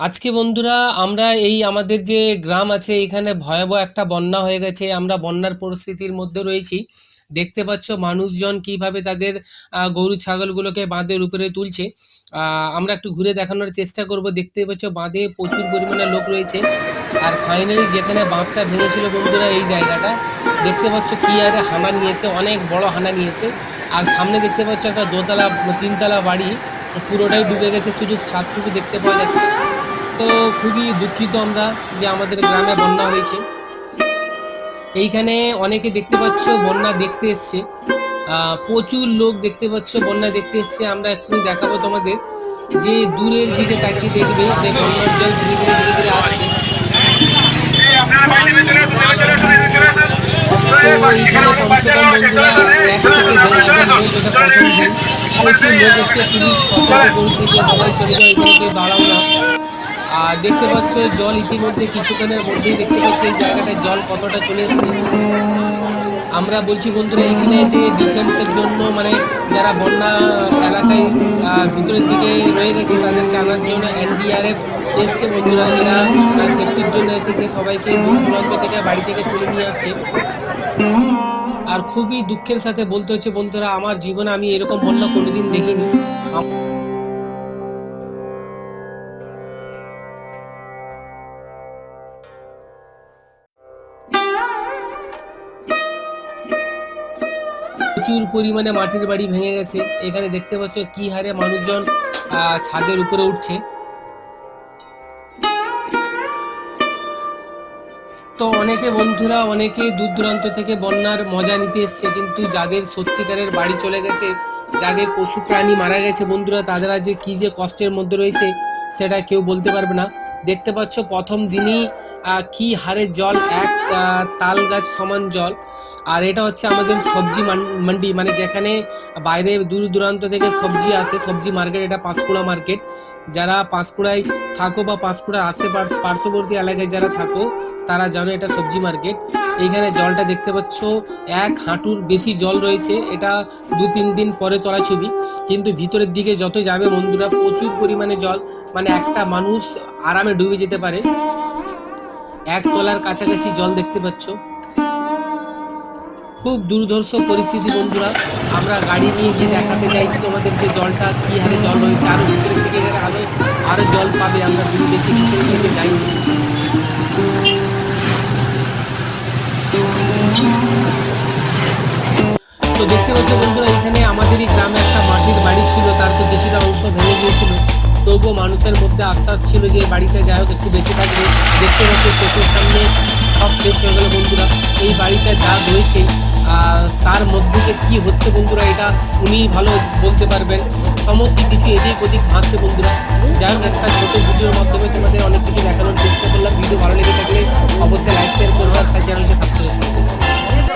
আজকে বন্ধুরা আমরা এই আমাদের যে গ্রাম আছে, এখানে ভয়াবহ একটা বন্যা হয়ে গেছে। আমরা বন্যার পরিস্থিতির মধ্যে রয়েছি। দেখতে পাচ্ছ মানুষজন কীভাবে তাদের গরু, ছাগলগুলোকে বাঁধের উপরে তুলছে। আমরা একটু ঘুরে দেখানোর চেষ্টা করব। দেখতে পাচ্ছ বাঁধে প্রচুর পরিমাণে লোক রয়েছে। আর ফাইনালি যেখানে বাঁধটা ভেঙেছিল বন্ধুরা এই জায়গাটা, দেখতে পাচ্ছ কি আরে হানা নিয়েছে, অনেক বড় হানা নিয়েছে। আর সামনে দেখতে পাচ্ছ একটা দোতলা, তিনতলা বাড়ি। পুরোটাই ডুবে গেছে, শুধু ছাদটুকু দেখতে পাওয়া যাচ্ছে। তো খুবই দুঃখিত আমরা যে আমাদের গ্রামে বন্যা হয়েছে। এইখানে অনেকে দেখতে পাচ্ছ বন্যা দেখতে এসছে। প্রচুর লোক দেখতে পাচ্ছ বন্যা দেখতে এসছে। আমরা এক্ষুনি দেখাবো তোমাদের যে দূরের দিকে তাকিয়ে দেখবে যে বন্যার জল ধীরে ধীরে ধীরে ধীরে আসছে। তো এইখানে কমসে কম বন্ধুরা এক থেকে দেড় হাজার লোক এটা প্রথম দিন। যে সবাই আর দেখতে পাচ্ছ, জল ইতিমধ্যে কিছুক্ষণের মধ্যেই দেখতে পাচ্ছ, এই জায়গাটায় জল কতটা চলে এসেছে। আমরা বলছি, বন্ধুরা, এখানে যে ডিফেন্সের জন্য মানে যারা বন্যা এলাকায় ভিতরের দিকে রয়ে গেছে, তাদেরকে আনার জন্য এনডিআরএফ এসছে, বন্ধুরা। এরা সেফটির জন্য এসেছে, সবাইকে থেকে বাড়ি থেকে তুলে নিয়ে আসছে। আর খুবই দুঃখের সাথে বলতে হচ্ছে, বন্ধুরা, আমার জীবনে আমি এরকম বন্যা কোনোদিন দেখিনি। প্রচুর পরিমাণে মাটির বাড়ি ভেঙে গেছে। এখানে দেখতে পাচ্ছ কি হারে মানুষজন ছাদের উপরে উঠছে। তো অনেকে বন্ধুরা, অনেকে দূর দূরান্ত থেকে বন্যার মজা নিতে এসছে, কিন্তু যাদের সত্যিকারের বাড়ি চলে গেছে। যাদের পশু প্রাণী মারা গেছে বন্ধুরা, তাদের যে কী যে কষ্টের মধ্যে রয়েছে, সেটা কেউ বলতে পারবে না। দেখতে পাচ্ছ, প্রথম দিনই কি হারে জল? এক তাল গাছ সমান জল। আর এটা হচ্ছে আমাদের সবজি মান্ডি মানে যেখানে বাইরে দূর দূরান্ত থেকে সবজি আসে, সবজি মার্কেট এটা পাঁশকুড়া মার্কেট যারা পাঁশকুড়ায় থাকো বা পাঁশকুড়ার আশেপাশ, পার্শ্ববর্তী এলাকায় যারা থাকো, তারা জানো এটা সবজি মার্কেট এইখানে জলটা দেখতে পাচ্ছ, এক হাঁটুর বেশি জল রয়েছে। এটা দু, তিন দিন পরে তোলা ছবি। কিন্তু ভিতরের দিকে যত যাবে বন্ধুরা, প্রচুর পরিমাণে জল মানে একটা মানুষ আরামে ডুবে যেতে পারে। এক তলার কাছাকাছি জল দেখতে পাচ্ছ। খুব দুর্ধর্ষ পরিস্থিতি, বন্ধুরা। আমরা গাড়ি নিয়ে গিয়ে দেখাতে চাইছি তোমাদের যে জলটা, কি হারে জল রয়েছে। আরও ভিতরের দিকে গেলে আরও আরও জল পাবে। আমরা দূর ভিতরের দিকে যাইনি। তো দেখতে পাচ্ছ বন্ধুরা, এখানে আমাদেরই গ্রামে একটা মাটির বাড়ি ছিল। তার তো কিছুটা অংশ ভেঙে গিয়েছিল। তবুও মানুষের মধ্যে আশ্বাস ছিল যে বাড়িটা যাই হোক একটু বেঁচে থাকবে। দেখতে পাচ্ছ চোখের সামনে সব শেষ হয়ে গেল বন্ধুরা। এই বাড়িটা যা রয়েছে তার মধ্যে যে কী হচ্ছে বন্ধুরা, এটা উনি ভালো বলতে পারবেন। সমস্ত কিছু এদিক ওদিক ভাসছে বন্ধুরা। যাই হোক, একটা ছোটো ভিডিওর মাধ্যমে তোমাদের অনেক কিছু দেখানোর চেষ্টা করলাম। ভিডিও ভালো লেগে থাকলে অবশ্যই লাইক শেয়ার করবে আর চ্যানেলকে সাবস্ক্রাইব